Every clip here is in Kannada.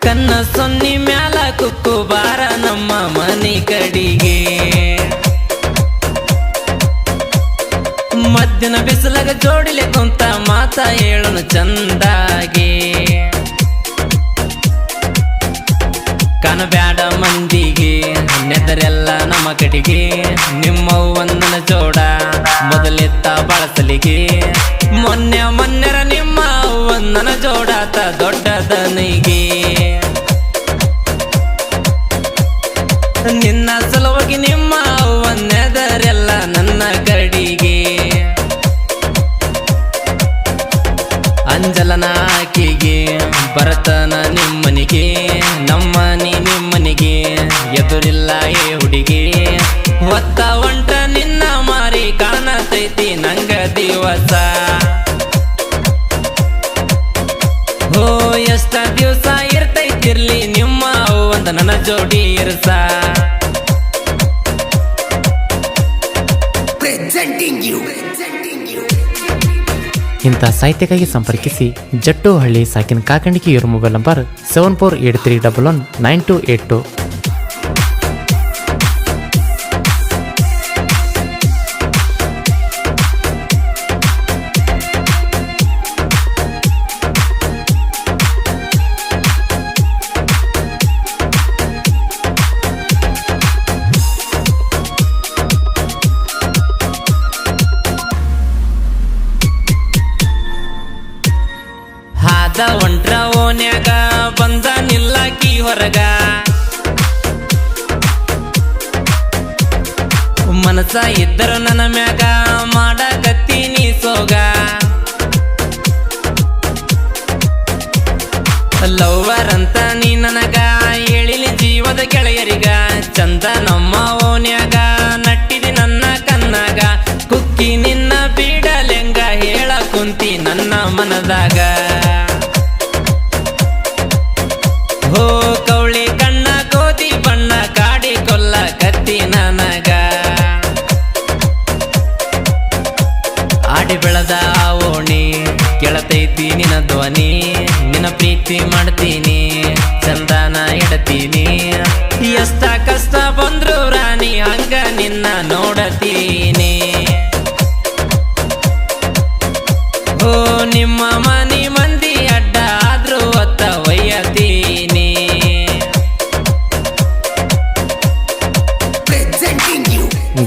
ಕನ್ನ ಸೊನ್ನಿ ಮ್ಯಾಲ ಕುಕ್ಕು ಬಾರ ನಮ್ಮ ಮನಿ ಕಡಿಗೆ. ಮಧ್ಯಾಹ್ನ ಬಿಸಿಲಾಗ ಜೋಡಿಲೆ ಕುಂತ ಮಾತ ಹೇಳನು ಚಂದಾಗಿ. ಕಾಣಬ್ಯಾಡ ಮಂದಿಗೆ, ನೆದರೆಲ್ಲ ನಮ್ಮ ಕಡಿಗೆ. ನಿಮ್ಮ ಒಂದನ ಜೋಡ ಮೊದಲೆತ್ತ ಬಳಸಲಿಗೆ. ಮೊನ್ನೆ ಮೊನ್ನೆರ ನಿಮ್ಮ ಒಂದನ ಜೋಡಾತ ದೊಡ್ಡದನಿಗೆ ಎದುರಿಲ್ಲ ಏ ಹುಡುಗಿ. ಒತ್ತ ಒಂಟ ನಿನ್ನ ಮಾರಿ ಕಾಣತೈತಿ ನಂಗ ದಿವಸ. ಹೋ ಎಷ್ಟ ದಿವಸ ಇರ್ತೈತಿರ್ಲಿ ನಿಮ್ಮ ಒಂದ ನನ್ನ ಜೋಡಿ ಇರ್ಸ. ಇಂಥ ಸಾಹಿತ್ಯಕ್ಕಾಗಿ ಸಂಪರ್ಕಿಸಿ ಜಟ್ಟು ಹಳ್ಳಿ ಸಾಕಿನ ಕಾಕಂಡಿಕೆ ಇವರ mobile number seven four eight three double one nine two eight two ನಿಲ್ಲಾಕಿ ಹೊರಗ. ಮನಸ ಇದ್ದರು ನನ್ನ ಮ್ಯಾಗ ಮಾಡಕತ್ತೀನಿ ಸೋಗ. ಲವ್ವರ್ ಅಂತ ನೀ ನನಗ, ಹೇಳಿಲಿ ಜೀವದ ಗೆಳೆಯರಿಗ. ಚಂದ ನಮ್ಮ ಓನ್ಯಾಗ ನಟ್ಟಿದಿ ನನ್ನ ಕನ್ನಾಗ ಕುಕ್ಕಿ ನಿನ್ನ ಬೀಡಲೆಂಗ ಹೇಳ ಕುಂತಿ ನನ್ನ ಮನದಾಗ. ಪ್ರೀತಿ ಮಾಡ್ತೀನಿ ಚಂದನ ಇಡ್ತೀನಿ. ಎಷ್ಟ ಕಷ್ಟ ಬಂದ್ರು ರಾಣಿ ಹಂಗ ನಿನ್ನ ನೋಡತೀನಿ ಓ ನಿಮ್ಮ ಮನಿ ಮಂದಿ ಅಡ್ಡ ಆದ್ರೂ ಒತ್ತ ಒಯ್ಯತೀನಿ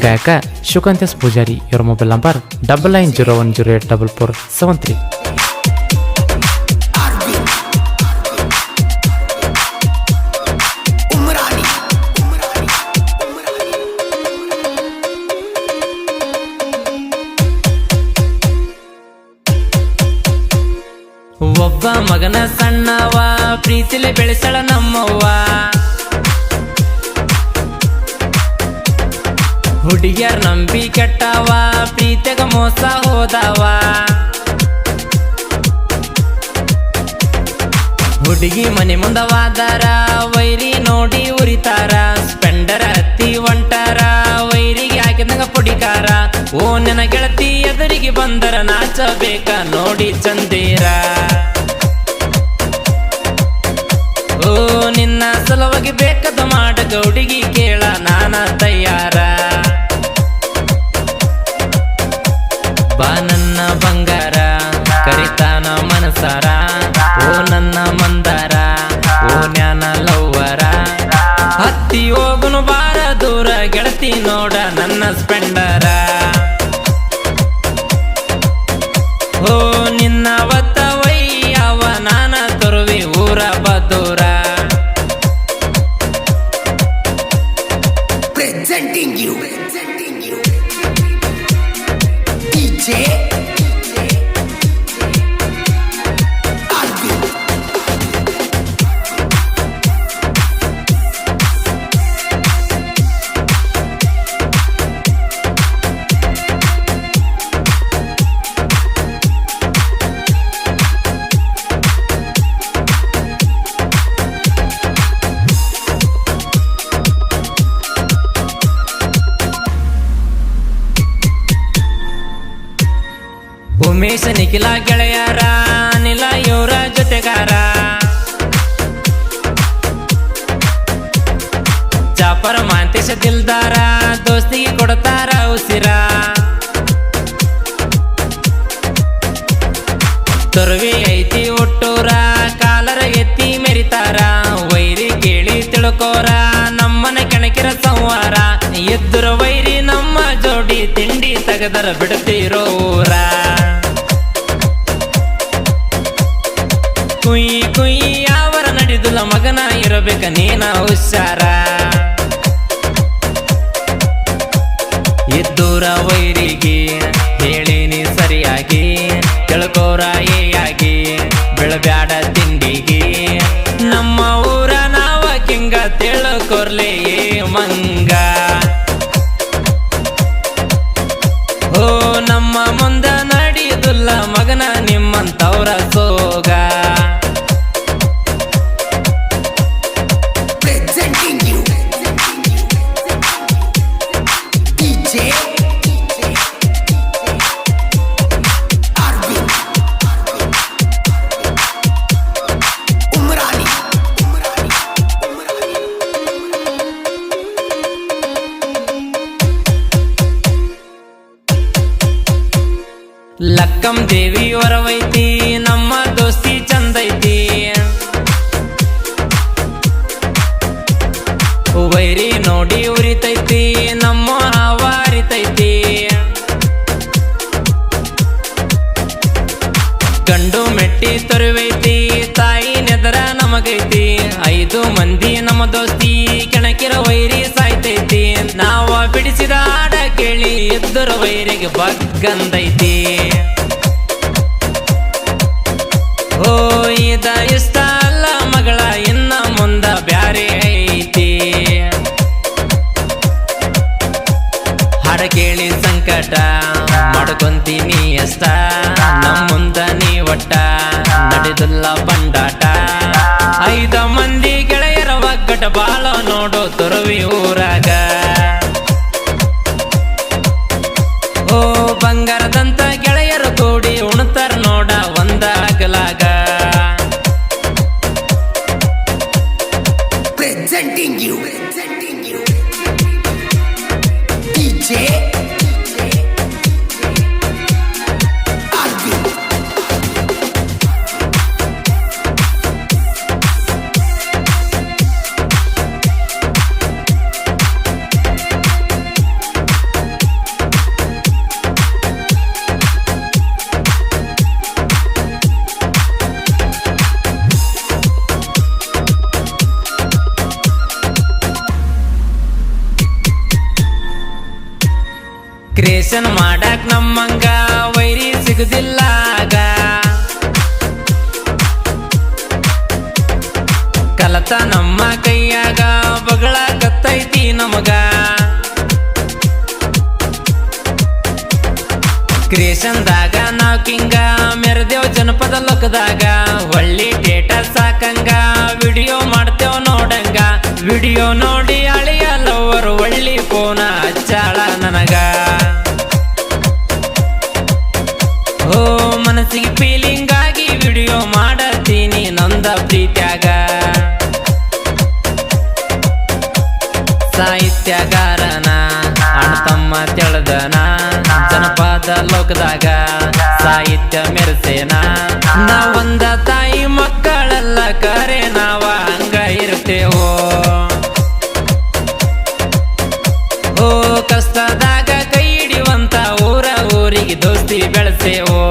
ಗಾಯಕ ಶಿವಕಾಂತೇಶ್ ಪೂಜಾರಿ ಇವರ mobile number double nine zero one zero eight double four seven three ಒಬ್ಬ ಮಗನ ಸಣ್ಣವ, ಪ್ರೀತಿಲಿ ಬೆಳೆಸಳ ನಮ್ಮವ್ವ. ಹುಡುಗಿಯರ್ ನಂಬಿ ಕೆಟ್ಟವ ಪ್ರೀತಿಗ ಮೋಸ ಹೋದವ. ಹುಡುಗಿ ಮನೆ ಮುಂದವಾದಾರ ವೈರಿ ನೋಡಿ ಉರಿತಾರ. ಎದುರಿಗೆ ಬಂದರ ನಾಚಬೇಕ ನೋಡಿ ಚಂದೀರ. ಓ, ನಿನ್ನ ಸಲುವಾಗಿ ಬೇಕದ ಮಾಡ ಗೌಡಿಗೆ ಕೇಳ ನಾನ ತಯಾರ. ಬಾ ನನ್ನ ಬಂಗಾರ, ಕರಿತಾನ ಮನಸಾರ. ಓ, ನನ್ನ ಮಂದಾರ, ಓ, ಜ್ಞಾನ ಲವ್ವರ. ಹತ್ತಿ ಹೋಗುನು ಬಾರ ದೂರ, ಗೆಳತಿ ನೋಡ ನನ್ನ ಸ್ಪೆಂಡರ. いる DJ ಗಣೇಶ ನಿಖಿಲ ಗೆಳೆಯರ ಅನಿಲ ಇವರ ಜೊತೆಗಾರ. ಚಾಪರ ಮಾಂತೇಶ ದಿಲ್ದಾರ, ದೋಸ್ತಿಗೆ ಕೊಡ್ತಾರ ಉಸಿರ. ತೊರವಿ ಐತಿ ಒಟ್ಟೂರ, ಕಾಲರ ಎತ್ತಿ ಮೆರಿತಾರ. ವೈರಿ ಕೇಳಿ ತಿಳ್ಕೋರ, ನಮ್ಮನ ಕೆಣಕಿರ ಸಂವಾರ ಎದ್ದುರ ವೈರಿ ನಮ್ಮ ಜೋಡಿ ತಿಂಡಿ ತೆಗೆದರ ಬಿಡುತ್ತಿರೋರ ಊರ. ನಡೆದುಲ ಮಗನ ಇರಬೇಕ ನೀನ ಹುಷಾರ. ಇದ್ದೂರ ವೈರಿಗೆ ಹೇಳಿನಿ ಸರಿಯಾಗಿ ತಿಳ್ಕೋರ ಏಯಾಗಿ, ಬೆಳಬ್ಯಾಡ ತಿಂಡಿಗೆ. ನಮ್ಮ ಊರ ನಾವ ಕಿಂಗ ತಿಳ್ಕೊರ್ಲೆ ಮಂಗ. ಓ ನಮ್ಮ ಮುಂದ ನಡೆಯುದಿಲ್ಲ ಮಗನ ನಿಮ್ಮಂತವ್ರ ಸೋಗ. ಲಕ್ಕಂ ದೇವಿ ಹೊರವೈತಿ ನಮ್ಮ ದೋಸ್ತಿ ಚಂದೈತಿ. ವೈರಿ ನೋಡಿ ಉರಿತೈತಿ, ನಮ್ಮ ಹಾವ ಹರಿತೈತಿ ಗಂಡು ಮೆಟ್ಟಿ ತೊರುವೈತಿ, ತಾಯಿ ನೆದರ ನಮಗೈತಿ. ಐದು ಮಂದಿ ನಮ್ಮ ದೋಸ್ತಿ, ಕೆಣಕಿರ ವೈರಿ ಸಾಯ್ತೈತಿ. ನಾವ ಬಿಡಿಸಿದ ಆಡ ಕೇಳಿ, ಎದ್ದುರ ವೈರಿಗೆ ಬಗ್ಗಂದೈತಿ. ಇದ ಇಷ್ಟ ಅಲ್ಲ ಮಗಳ, ಇನ್ನ ಮುಂದ ಬ್ಯಾರೆ ಐತಿ. ಹಾಡ ಕೇಳಿ ಸಂಕಟ, ಮಾಡ್ಕೊಂತೀನಿ ಅಷ್ಟ. ನಮ್ಮ ಮುಂದ ನೀ ಒಟ್ಟ, ನಡೆದಿಲ್ಲ ಬಂಡಾಟ ಐದ ಮಂದಿ ಗೆಳೆಯರ ಒಗ್ಗಟ ಬಾಳ ನೋಡು, ತುರುವಿ ಊರಾಗ Presenting you. Presenting you. DJ. Creation ಮಾಡಾಕ್ ನಮ್ಮಂಗ ವೈರಿ ಸಿಗುದಿಲ್ಲ ಕಲತ ನಮ್ಮ ಕೈಯಾಗ, ಬಗಳ ಕತ್ತೈತಿ ನಮಗ. ಕ್ರಿಯೇಷನ್ದಾಗ ನಾವ್ ಕಿಂಗ ಮೆರೆದೇವ್ ಜನಪದ ಲೋಕದಾಗ. ಒಳ್ಳಿ ಡೇಟಾ ಸಾಕಂಗ, ವಿಡಿಯೋ ಮಾಡ್ತೇವ್ ನೋಡಂಗ. ವಿಡಿಯೋ ನೋಡಿ ತೆಳದನ ಜನಪದ ಲೋಕದಾಗ ಸಾಹಿತ್ಯ ಮೆರೆಸೇನ. ನಾವೊಂದ ತಾಯಿ ಮಕ್ಕಳೆಲ್ಲ, ಕರೆ ನಾವ ಹಂಗ ಇರ್ತೇವೋ ಓ ಕಷ್ಟದಾಗ ಕೈ ಹಿಡಿಯುವಂತ ಊರ ಊರಿಗೆ ದೋಸ್ತಿ ಬೆಳೆಸೇವೋ.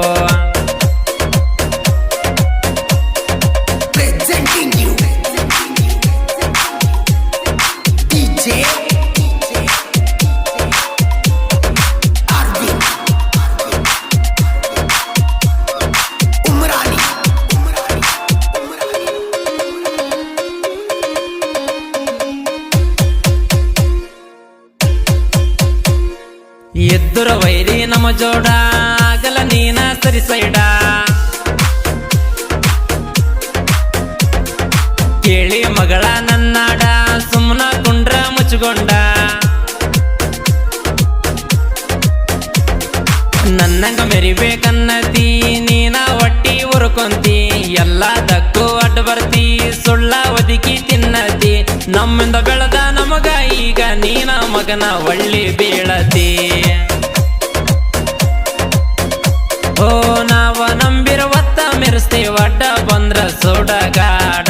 ನಮ್ಮ ಜೋಡ ಆಗಲ ನೀನ ಸರಿ ಸೈಡ. ಕೇಳಿ ಮಗಳ ನನ್ನಾಡ ಸುಮ್ಮನ ಕುಂಡ್ರ ಮುಚ್ಚಿಕೊಂಡ. ನನ್ನಂಗ ಮೆರಿಬೇಕನ್ನತಿ, ನೀನ ಒಟ್ಟಿ ಉರ್ಕೊಂತಿ ಎಲ್ಲದಕ್ಕೂ ಅಡ್ಡ ಬರ್ತಿ, ಸುಳ್ಳ ಒದಕಿ ತಿನ್ನತಿ. ನಮ್ಮಿಂದ ಬೆಳೆದ ನಮಗ ಈಗ ನೀನ ಮಗನ ಒಳ್ಳಿ ಬೀಳತಿ. ಮೆರೆಸ್ತೇವ ಅಡ್ಡ ಬಂದ್ರ ಸುಡಗಾಡ.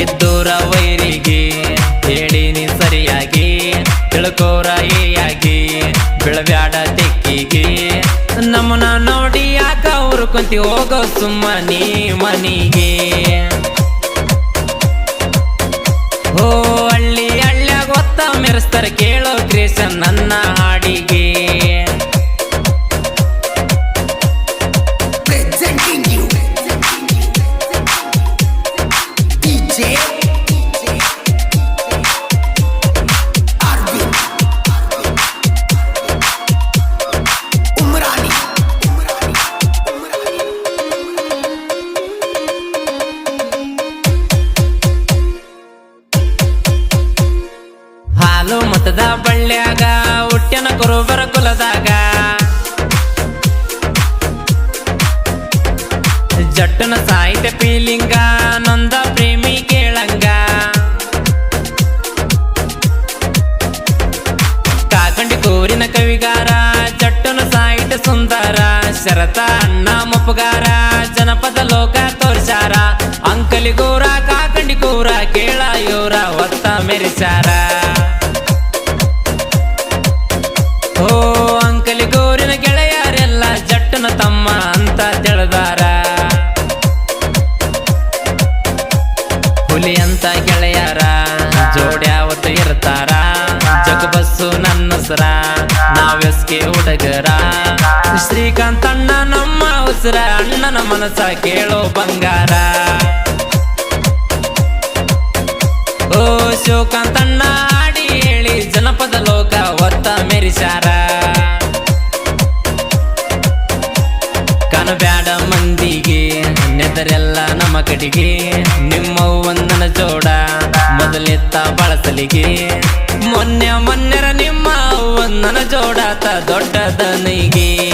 ಇದ್ದೂರ ವೈರಿಗೆ ಹೇಳಿನಿ ಸರಿಯಾಗಿ, ತಿಳ್ಕೋರ ಏಯಾಗಿ, ಬಿಳಬ್ಯಾಡ ತೆಕ್ಕಿಗೆ. ನಮ್ಮನ ನೋಡಿ ಯಾಕ ಅವ್ರು ಕುಂತಿ ಹೋಗೋ ಸುಮ್ಮನಿ ಮನಿಗೆ. ಓ ಹಳ್ಳಿ ಹಳ್ಳಿಯಾಗ ಒತ್ತ ಮೆರೆಸ್ತಾರೆ ಕೇಳೋ ಕ್ರೇಷನ್ ನನ್ನ ಹಾಡಿಗೆ. ಹಾಲು ಮತದ ಬಳ್ಳ್ಯಾಗ ಹುಟ್ಟ್ಯನ ಕುರುಬರ ಕುಲದಾಗ. ಜಟ್ಟನ ಸಾಹಿತ್ಯ ಪೀಲಿಂಗ, ನೊಂದ ಪ್ರೇಮಿ ಕೇಳಂಗ. ಕಾಕಂಡಿ ಕೋರಿನ ಕವಿಗಾರ, ಜಟ್ಟನ ಸಾಹಿತ್ಯ ಸುಂದರ. ಶರತ ಅಣ್ಣ ಮುಪ್ಪಗಾರ, ಜನಪದ ಲೋಕ ತೋರ್ಸಾರ. ಅಂಕಲಿ ಗೋರ, ಕಾಕಂಡಿ ಕೋರಾ ಕೇಳ ಯೋರ ಒತ್ತ ಮೆರಿಸಾರ. ಬಸ್ಸು ನನ್ನ ಸರ ನಾವೆಸ್ಗೆ ಹುಡುಗರ. ಶ್ರೀಕಾಂತ್ ಅಣ್ಣ ನಮ್ಮ ಉಸಿರ. ಅಣ್ಣನ ಮನಸ ಕೇಳೋ ಬಂಗಾರ. ಓ ಶಿವಕಾಂತ್ ಅಣ್ಣ ಆಡಿ ಹೇಳಿ ಜನಪದ ಲೋಕ ಒತ್ತ ಮೆರಿಸಾರ ಕನಬ್ಯಾಡ ಮಂದಿಗೆ, ನೆದರೆಲ್ಲ ನಮ್ಮ ಕಡೆಗೆ. ನಿಮ್ಮ ಒಂದನ ಜೋಡ, ಮೊದಲೆತ್ತ ಬಳಸಲಿಗೆ. ಮೊನ್ನೆರ ನಿಮ್ಮ ಒಂದನ ಜೋಡಾತ ದೊಡ್ಡದನಿಗೆ.